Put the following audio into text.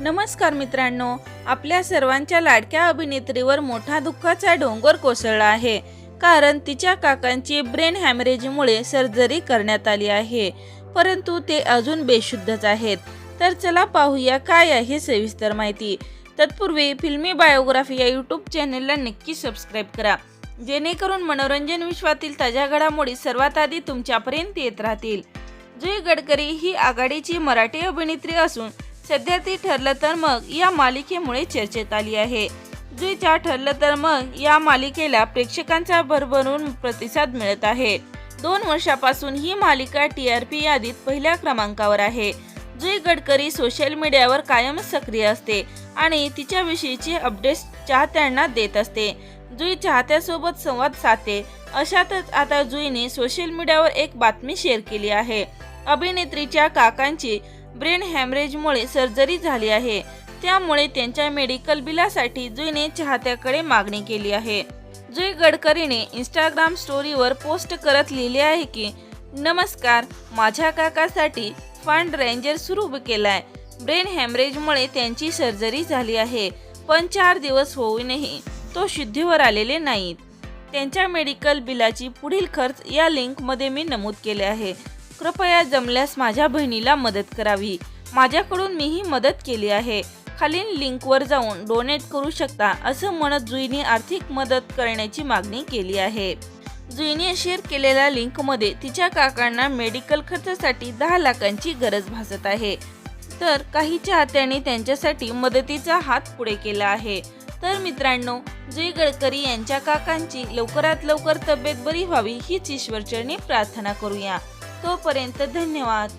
नमस्कार मित्रांनो आपल्या सर्वांच्या लाडक्या अभिनेत्रीवर मोठा दुःखाचा डोंगर कोसळला आहे. कारण तिच्या काकांची ब्रेन हॅमरेजमुळे सर्जरी करण्यात आली आहे. परंतु ते अजून बेशुद्धच आहेत. तर चला पाहूया काय आहे सविस्तर माहिती. तत्पूर्वी फिल्मी बायोग्राफी या यूट्यूब चॅनलला नक्की सबस्क्राईब करा. जेणेकरून मनोरंजन विश्वातील ताज्या घडामोडी सर्वात आधी तुमच्यापर्यंत येत राहतील. जुई गडकरी ही आघाडीची मराठी अभिनेत्री असून सध्या ती ठरलं तर मग या मालिकेमुळे चर्चेत आली आहे. जुईच्या ठरलं तर मग या मालिकेला प्रेक्षकांचा भरभरून प्रतिसाद मिळत आहे. दोन वर्षापासून ही मालिका टी आर पी यादीत पहिल्या क्रमांकावर आहे. जुई गडकरी सोशल मीडियावर कायम सक्रिय असते आणि तिच्याविषयीची अपडेट्स चाहत्यांना देत असते. जुई चाहत्यासोबत संवाद साधते. अशातच आता जुईने सोशल मीडियावर एक बातमी शेअर केली आहे. अभिनेत्रीच्या काकांची ब्रेन हॅमरेजमुळे सर्जरी झाली आहे. त्यामुळे त्यांच्या मेडिकल बिलासाठी जुईने चाहत्याकडे मागणी केली आहे. जुई गडकरीने इंस्टाग्राम स्टोरीवर पोस्ट करत लिहिले आहे की नमस्कार माझ्या काकासाठी फंड रेंजर सुरू केलाय. ब्रेन हॅमरेजमुळे त्यांची सर्जरी झाली आहे. पण चार दिवस होऊनही तो शुद्धीवर आलेले नाहीत. त्यांच्या मेडिकल बिलाची पुढील खर्च या लिंकमध्ये मी नमूद केले आहे. कृपया जमल्यास माझ्या बहिणीला मदत करावी. माझ्याकडून मीही मदत केली आहे. खालील लिंकवर जाऊन डोनेट करू शकता असं म्हणत जुईने आर्थिक मदत करण्याची मागणी केली आहे. जुईने शेअर केलेल्या लिंकमध्ये तिच्या काकांना मेडिकल खर्चासाठी दहा लाखांची गरज भासत आहे. तर काही चाहत्यांनी त्यांच्यासाठी मदतीचा हात पुढे केला आहे. तर मित्रांनो जुई गडकरी यांच्या काकांची लवकरात लवकर तब्येत बरी व्हावी हीच ईश्वरचरणी प्रार्थना करूया. तोपर्यंत धन्यवाद.